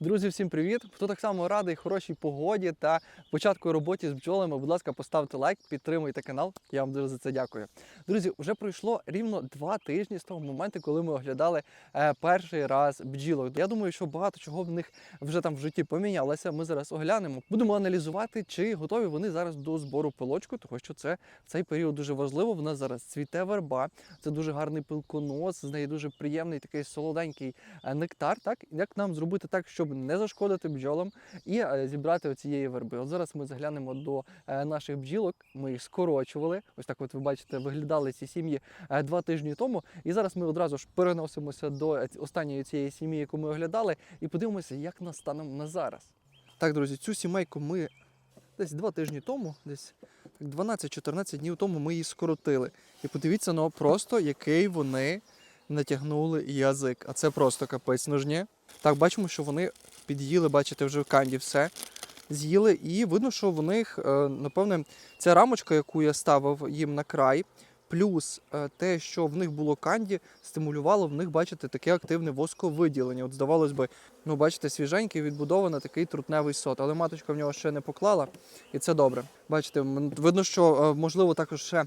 Друзі, всім привіт! Хто так само радий хорошій погоді та початку роботі з бджолами, будь ласка, поставте лайк, підтримуйте канал. Я вам дуже за це дякую. Друзі, вже пройшло рівно два тижні з того моменту, коли ми оглядали е, перший раз бджілок. Я думаю, що багато чого в них вже там в житті помінялося. Ми зараз оглянемо. Будемо аналізувати, чи готові вони зараз до збору пилочку, тому що це в цей період дуже важливо. В нас зараз цвіте верба, це дуже гарний пилконос, з неї дуже приємний такий солоденький е, нектар. Так як нам зробити так, щоб не зашкодити бджолам і е, зібрати оцієї верби. От зараз ми заглянемо до е, наших бджілок. Ми їх скорочували. Ось так, от ви бачите, виглядали ці сім'ї е, два тижні тому. І зараз ми одразу ж переносимося до останньої цієї сім'ї, яку ми оглядали, і подивимося, як нас станом на зараз. Так, друзі, цю сімейку ми десь два тижні тому, десь так 12-14 днів тому ми її скоротили. І подивіться, ну просто який вони натягнули язик. А це просто капець ножні. Так, бачимо, що вони під'їли, бачите, вже в канді все. З'їли, і видно, що в них, е, напевне, ця рамочка, яку я ставив їм на край, плюс е, те, що в них було канді, стимулювало в них, бачите, таке активне восковиділення. От здавалось би, ну бачите, свіженький, відбудований такий трутневий сот. Але маточка в нього ще не поклала, і це добре. Бачите, видно, що е, можливо також ще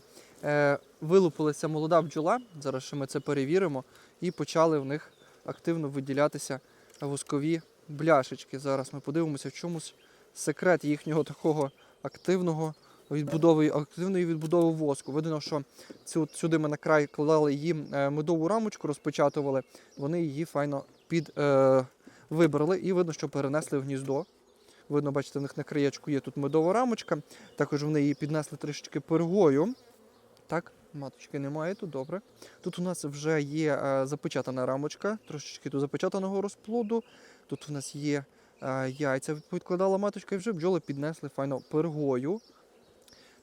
вилупилася молода бджола. Зараз ще ми це перевіримо, і почали в них активно виділятися воскові бляшечки. Зараз ми подивимося, в чомусь секрет їхнього такого активного відбудови, активної відбудови воску. Видно, що цю, сюди ми на край клали їм е, медову рамочку, розпечатували. Вони її файно під, е, вибрали і видно, що перенесли в гніздо. Видно, бачите, в них на краєчку є тут медова рамочка. Також вони її піднесли трішечки пергою. Так, маточки немає тут, добре. Тут у нас вже є е, запечатана рамочка, трошечки тут запечатаного розплоду. Тут у нас є е, яйця, підкладала маточка, і вже бджоли піднесли файно пергою.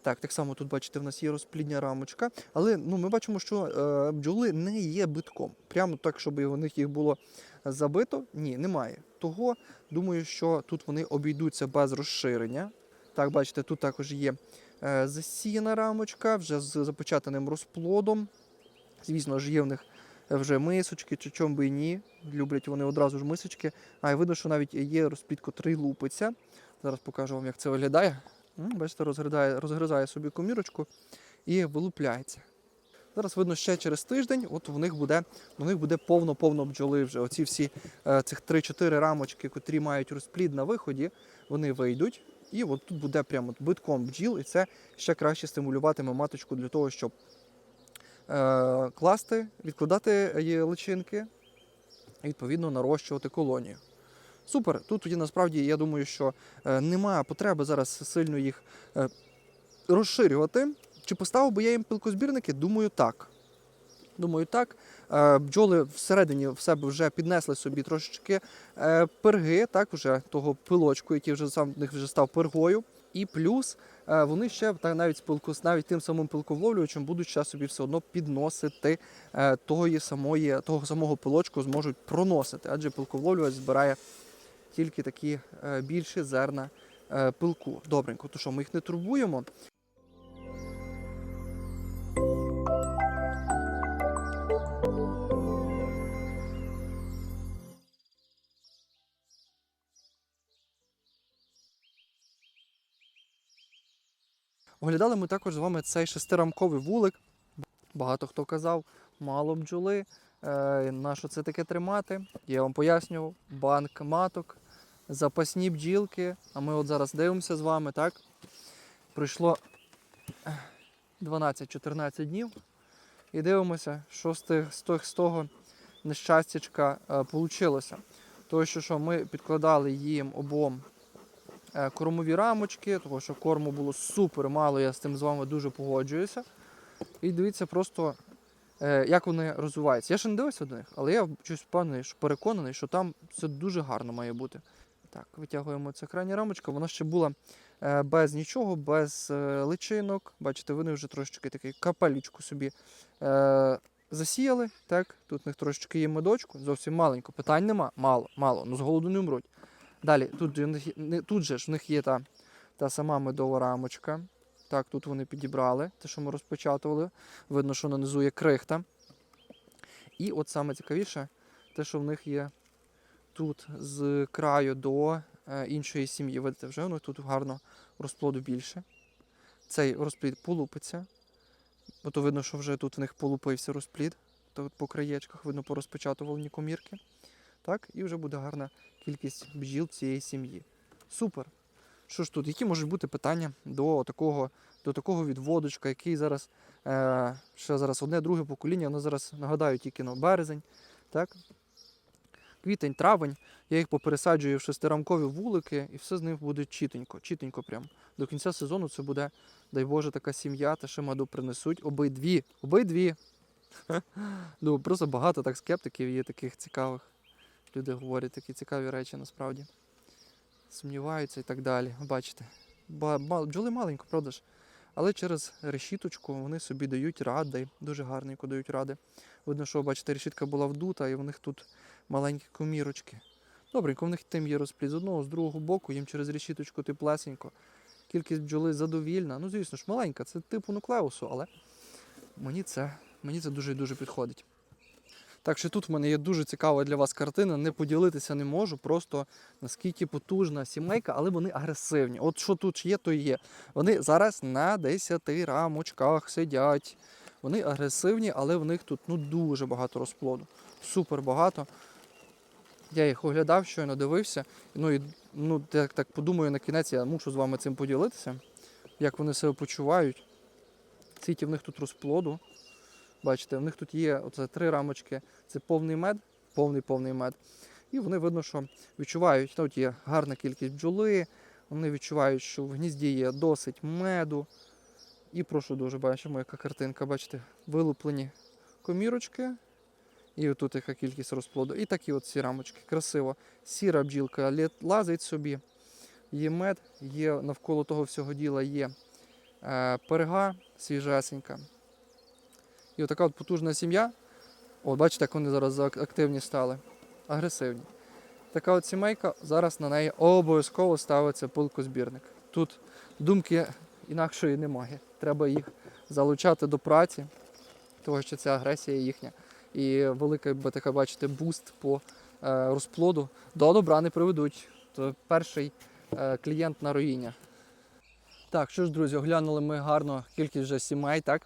Так, так само тут, бачите, в нас є розплідня рамочка. Але ну, ми бачимо, що е, бджоли не є битком. Прямо так, щоб у них їх було забито. Ні, немає. Того думаю, що тут вони обійдуться без розширення. Так, бачите, тут також є е, засіяна рамочка, вже з запечатаним розплодом. Звісно ж, є в них вже мисочки, чи чом би і ні. Люблять вони одразу ж мисочки. А і видно, що навіть є розплід, котрий лупиться. Зараз покажу вам, як це виглядає. Бачите, розгризає, розгризає собі комірочку і вилупляється. Зараз видно ще через тиждень, от в них буде, у них буде повно-повно бджоли вже. Оці всі е, цих 3-4 рамочки, котрі мають розплід на виході, вони вийдуть. І от тут буде прямо битком бджіл, і це ще краще стимулюватиме маточку для того, щоб е, класти, відкладати її личинки і відповідно нарощувати колонію. Супер. Тут тоді насправді я думаю, що е, немає потреби зараз сильно їх е, розширювати. Чи поставив би я їм пилкозбірники? Думаю, так. Думаю, так. Е, бджоли всередині в себе вже піднесли собі трошечки е, перги, так, вже того пилочку, який вже сам в них вже став пергою. І плюс е, вони ще та навіть з навіть тим самим пилковловлювачем будуть ще собі все одно підносити тої самої, того самого пилочку зможуть проносити, адже пилковловлювач збирає тільки такі більші зерна пилку. Добренько, то що ми їх не турбуємо. Оглядали ми також з вами цей шестирамковий вулик. Багато хто казав, мало бджоли. Е, на що це таке тримати? Я вам пояснював, банк маток, запасні бджілки. А ми от зараз дивимося з вами, так? Пройшло е, 12-14 днів. І дивимося, що з, тих, з, тих, з того нещастячка е, получилося. Тому що, що ми підкладали їм обом е, кормові рамочки, тому що корму було супер мало, я з тим з вами дуже погоджуюся. І дивіться просто, е, як вони розвиваються. Я ще не дивився до них, але я щось впевнений, що переконаний, що там все дуже гарно має бути. Так, витягуємо ця крайня рамочка. Вона ще була е, без нічого, без е, личинок. Бачите, вони вже трошечки такий капелючку собі е, засіяли. Так, тут в них трошечки є медочку, зовсім маленько. Питань нема, мало, мало, ну з голоду не вмруть. Далі, тут, тут же ж в них є та, та сама медова рамочка. Так, тут вони підібрали, те, що ми розпечатували. Видно, що нанизу є крихта. І от саме цікавіше, те, що в них є тут з краю до е, іншої сім'ї. Видите, вже воно тут гарно розплоду більше. Цей розплід полупиться. Бо то видно, що вже тут в них полупився розплід. То по краєчках видно порозпечатували комірки. Так, і вже буде гарна кількість бджіл цієї сім'ї. Супер. Що ж тут? Які можуть бути питання до такого, до такого відводочка, який зараз е, ще зараз одне друге покоління, воно зараз нагадаю тільки ну, березень, так? квітень, травень. Я їх попересаджую в шестирамкові вулики, і все з них буде чітенько, чітенько прям. До кінця сезону це буде, дай Боже, така сім'я, та ще меду принесуть. Обидві. Обидві. Ну, просто багато так скептиків є таких цікавих. Люди говорять такі цікаві речі насправді. Сумніваються і так далі. Бачите. Ба- ба- Бджоли маленько, правда ж? Але через решіточку вони собі дають ради, дуже гарненько дають ради. Видно, що, бачите, решітка була вдута, і в них тут маленькі комірочки. Добренько, в них тим є розплід з одного, з другого боку, їм через решіточку теплесенько. Кількість бджоли задовільна. Ну, звісно ж, маленька, це типу нуклеусу, але мені це, мені це дуже і дуже підходить. Так що тут в мене є дуже цікава для вас картина. Не поділитися не можу, просто наскільки потужна сімейка, але вони агресивні. От що тут є, то є. Вони зараз на 10 рамочках сидять. Вони агресивні, але в них тут ну, дуже багато розплоду. Супер багато. Я їх оглядав, щойно дивився. Ну і ну, так, так подумаю, на кінець я мушу з вами цим поділитися, як вони себе почувають. Скільки в них тут розплоду. Бачите, в них тут є оце три рамочки, це повний мед, повний повний мед. І вони видно, що відчувають, тут є гарна кількість бджоли, вони відчувають, що в гнізді є досить меду. І прошу дуже, бачимо, яка картинка, бачите, вилуплені комірочки. І отут яка кількість розплоду. І такі от ці рамочки. Красиво. Сіра бджілка лазить собі. Є мед, є навколо того всього діла є е, перга свіжесенька. І отака от потужна сім'я. От бачите, як вони зараз активні стали. Агресивні. Така от сімейка, зараз на неї обов'язково ставиться пилкозбірник. Тут думки інакшої немає. Треба їх залучати до праці, тому що це агресія їхня. І велика, би така, бачите, буст по е, розплоду до добра не приведуть. То перший е, клієнт на руїння. Так, що ж, друзі, оглянули ми гарно кількість вже сімей, так?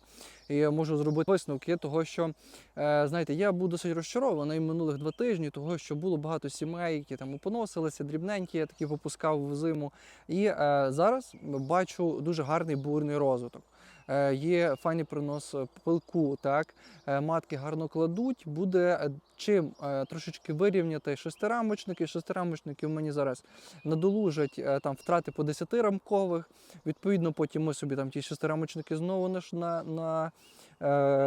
І можу зробити висновки того, що е, знаєте, я був досить розчарований минулих два тижні, того, що було багато сімей, які там поносилися, дрібненькі, я такі випускав в зиму. І е, зараз бачу дуже гарний бурний розвиток. Е, є файний принос пилку, так е, матки гарно кладуть. Буде е, чим е, трошечки вирівняти шестирамочники. Шестирамочники в мені зараз надолужать е, там втрати по 10 рамкових. Відповідно, потім ми собі там ті шестирамочники знову на, на, е,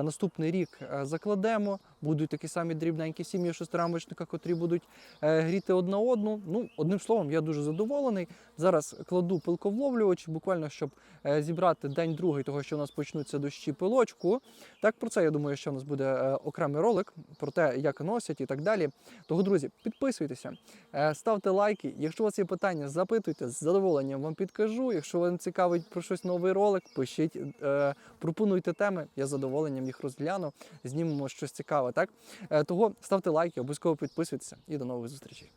наступний рік е, закладемо. Будуть такі самі дрібненькі сім'ї шестирамочника, котрі будуть е, гріти одна одну. Ну, одним словом, я дуже задоволений. Зараз кладу пилковловлювач, буквально щоб е, зібрати день другий, того що у нас почнуться дощі пилочку. Так про це я думаю, що у нас буде е, окремий ролик про те, як носять і так далі. Того, друзі, підписуйтеся, е, ставте лайки. Якщо у вас є питання, запитуйте з задоволенням вам підкажу. Якщо вам цікавить про щось новий ролик, пишіть, е, пропонуйте теми. Я з задоволенням їх розгляну. Знімемо щось цікаве. Так Е, того ставте лайки, обов'язково підписуйтеся і до нових зустрічей.